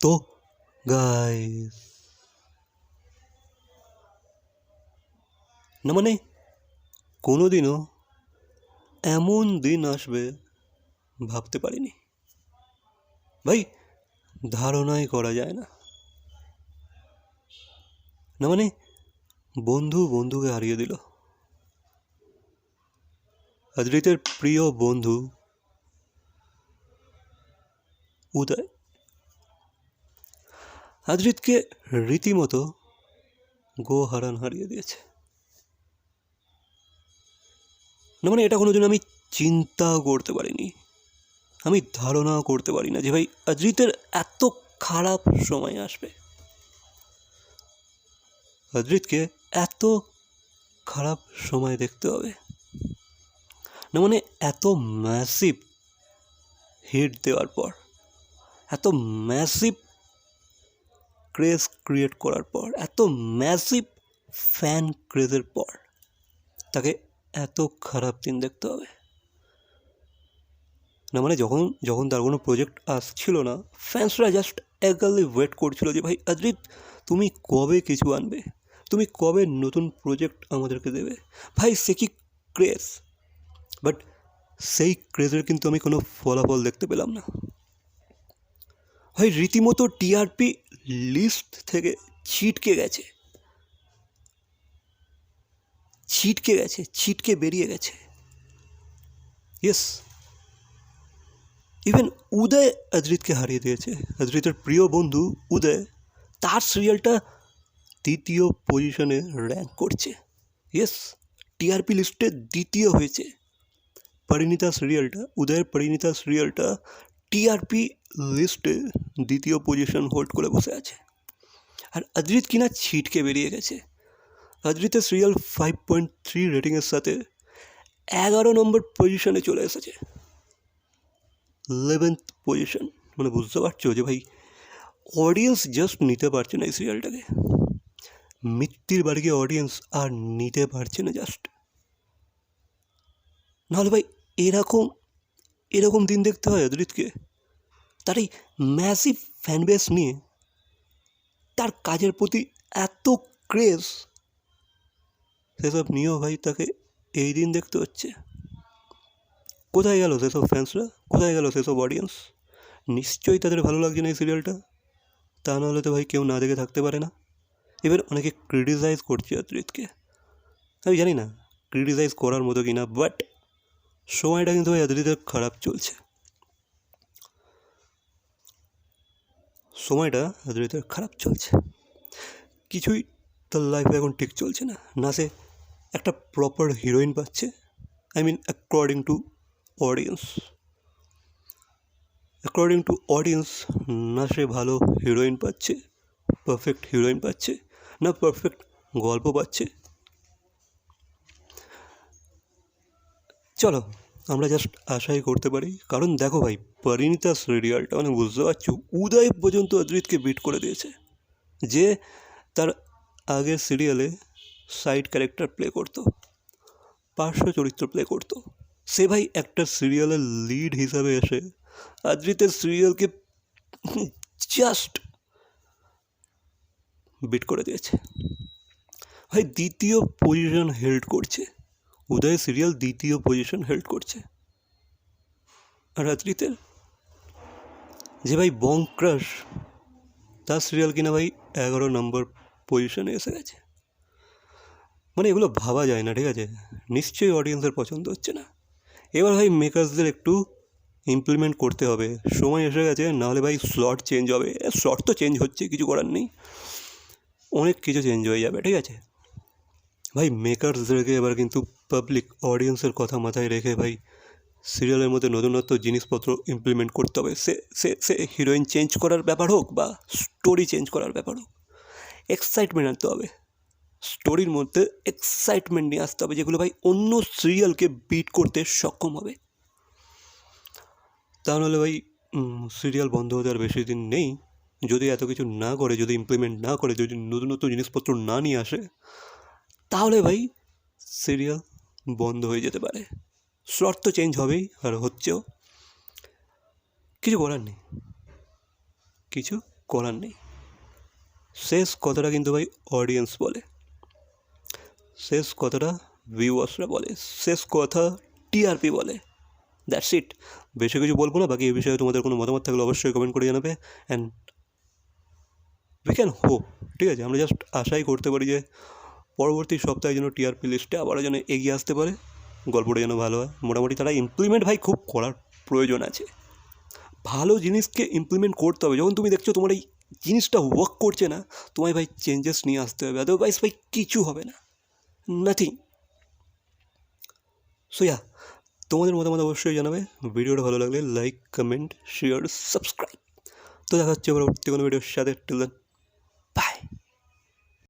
তো গাইস না মানে কোনোদিনও এমন দিন আসবে ভাবতে পারিনি। ভাই, ধারণাই করা যায় না। না মানে বন্ধু বন্ধুকে হারিয়ে দিল। অদ্রিতের প্রিয় বন্ধু উদয়। আদ্রিতকে রীতিমতো গো হারান হারিয়ে দিয়েছে। না মানে এটা কোনোদিন আমি চিন্তাও করতে পারিনি। আমি ধারণাও করতে পারি না যে ভাই অদ্রিতের এত খারাপ সময় আসবে। অদ্রিতকে এত খারাপ সময় দেখতে হবে। না মানে এত ম্যাসিভ হিট দেওয়ার পর, এত ম্যাসিভ ক্রেজ ক্রিয়েট করার পর, এত ম্যাসিভ ফ্যান ক্রেজের পর, তাকে এত খারাপ দিন দেখতে হবে। না মানে যখন যখন তার কোনো প্রজেক্ট আসছিল না ফ্যান্সরা জাস্ট এগালি ওয়েট করছিল যে, ভাই অদ্রিত তুমি কবে কিছু আনবে? তুমি কবে নতুন প্রজেক্ট আমাদেরকে দেবে? ভাই, সে কি ক্রেজ বাট সেই ক্রেজের কিন্তু আমি কোনো ফলাফল দেখতে পেলাম না। ভাই, রীতিমতো টিআরপি লিস্ট থেকে ছিটকে গেছে। ছিটকে গেছে, ছিটকে বেরিয়ে গেছে। ইয়েস ইভেন উদয় অদ্রিতকে হারিয়ে দিয়েছে। অদ্রিতের প্রিয় বন্ধু উদয় তার সিরিয়ালটা দ্বিতীয় পজিশনে র্যাঙ্ক করছে। ইয়েস টিআরপি লিস্টে দ্বিতীয় হয়েছে। পরিণীতা সিরিয়ালটা উদয়ের পরিণীতা সিরিয়ালটা টিআরপি লিস্টে দ্বিতীয় পজিশন হোল্ড করে বসে আছে। আর অদ্রিত কিনা ছিটকে বেরিয়ে গেছে। অদ্রিতের সিরিয়াল ফাইভ পয়েন্ট থ্রি রেটিংয়ের সাথে এগারো নম্বর পজিশনে চলে এসেছে। ইলেভেন্থ পজিশন মানে বুঝতে পারছ যে ভাই অডিয়েন্স জাস্ট নিতে পারছে না এই সিরিয়ালটাকে। মিত্তির বাড়িকে অডিয়েন্স আর নিতে পারছে না জাস্ট নাহলে ভাই এরকম এরকম দিন দেখতে হয় অদ্রিতকে। তার এই ম্যাসিভ ফ্যানবেস নিয়ে, তার কাজের প্রতি এত ক্রেজ সেসব নিয়েও ভাই তাকে এই দিন দেখতে হচ্ছে। কোথায় গেল সেসব ফ্যান্সরা কোথায় গেল সেসব অডিয়েন্স নিশ্চয়ই তাদের ভালো লাগছে না এই সিরিয়ালটা তা নাহলে তো ভাই কেউ না দেখে থাকতে পারে না। এবার অনেকে ক্রিটিসাইজ করছে অদ্রিতকে। আমি জানি না ক্রিটিসাইজ করার মতো কি না বাট সময়টা কিন্তু অদ্রিতের খারাপ চলছে। সময়টা অদ্রিতের খারাপ চলছে। কিছুই তার লাইফে এখন ঠিক চলছে না। না সে একটা প্রপার হিরোইন পাচ্ছে। I mean according to audience according to audience না সে ভালো হিরোইন পাচ্ছে। পারফেক্ট হিরোইন পাচ্ছে। না পারফেক্ট গল্প পাচ্ছে। চলো, আমরা জাস্ট আশাই করতে পারি। কারণ দেখো ভাই, পরিণীতা সিরিয়ালটা মানে বুঝতে পারছ, উদয় পর্যন্ত অদ্রিতকে বিট করে দিয়েছে। যে তার আগের সিরিয়ালে সাইড ক্যারেক্টার প্লে করতো, পার্শ্ব চরিত্র প্লে করতো। সে ভাই একটা সিরিয়ালের লিড হিসাবে এসে আদ্রিতের সিরিয়ালকে জাস্ট বিট করে দিয়েছে। ভাই, দ্বিতীয় পজিশন হেল্ড করছে। উদয় সিরিয়াল দ্বিতীয় পজিশন হেল্ড করছে। আর আদ্রিতের যে ভাই বং ক্রাশ, তার সিরিয়াল কিনা ভাই এগারো নম্বর পজিশনে এসে গেছে। মানে এগুলো ভাবা যায় না, ঠিক আছে? নিশ্চয়ই অডিয়েন্সের পছন্দ হচ্ছে না। এবার ভাই মেকার্সদের একটু ইমপ্লিমেন্ট করতে হবে। সময় এসে গেছে নাহলে ভাই স্লট চেঞ্জ হবে। স্লট তো চেঞ্জ হচ্ছে, কিছু করার নেই। অনেক কিছু চেঞ্জ হয়ে যাবে, ঠিক আছে? ভাই মেকার্সদেরকে এবার কিন্তু পাবলিক অডিয়েন্সের কথা মাথায় রেখে ভাই সিরিয়ালের মধ্যে নতুনত্ব জিনিসপত্র ইমপ্লিমেন্ট করতে হবে। সে সে সে হিরোইন চেঞ্জ করার ব্যাপার হোক বা স্টোরি চেঞ্জ করার ব্যাপার হোক এক্সাইটমেন্ট আনতে হবে। স্টোরির মধ্যে এক্সাইটমেন্ট নিয়ে আসতে হবে যেগুলো ভাই অন্য সিরিয়ালকে বিট করতে সক্ষম হবে। তা নাহলে ভাই সিরিয়াল বন্ধ হতে আর বেশি দিন নেই। যদি এত কিছু না করে, যদি ইমপ্লিমেন্ট না করে, যদি নতুন নতুন জিনিসপত্র না নিয়ে আসে, তাহলে ভাই সিরিয়াল বন্ধ হয়ে যেতে পারে। স্লট তো চেঞ্জ হবেই, আর হচ্ছেও। কিছু করার নেই। কিছু করার নেই। শেষ কথাটা কিন্তু ভাই অডিয়েন্স বলে। শেষ কথাটা ভিউয়ার্সরা বলে। শেষ কথা টিআরপি বলে। দ্যাটস ইট বেশি কিছু বলব না, বাকি এই বিষয়ে তোমাদের কোনো মতামত থাকলে অবশ্যই কমেন্ট করে জানাবে। অ্যান্ড উই ক্যান হোপ ঠিক আছে? আমরা জাস্ট আশাই করতে পারি যে পরবর্তী সপ্তাহে যেন টিআরপি লিস্টে আবারও যেন এগিয়ে আসতে পারে। গল্পটা যেন ভালো হয়। মোটামুটি তারা ইমপ্লিমেন্ট ভাই খুব করার প্রয়োজন আছে। ভালো জিনিসকে ইমপ্লিমেন্ট করতে হবে। যখন তুমি দেখছ তোমার এই জিনিসটা ওয়ার্ক করছে না, তোমায় ভাই চেঞ্জেস নিয়ে আসতে হবে। আদারওয়াইজ ভাই কিছু হবে না। নাথিং সো ইয়া তোমাদের মতামত অবশ্যই জানাবে। ভিডিওটা ভালো লাগলে লাইক কমেন্ট শেয়ার সাবস্ক্রাইব তো দেখা হচ্ছে পরবর্তী কোনো ভিডিওর সাথে। Till then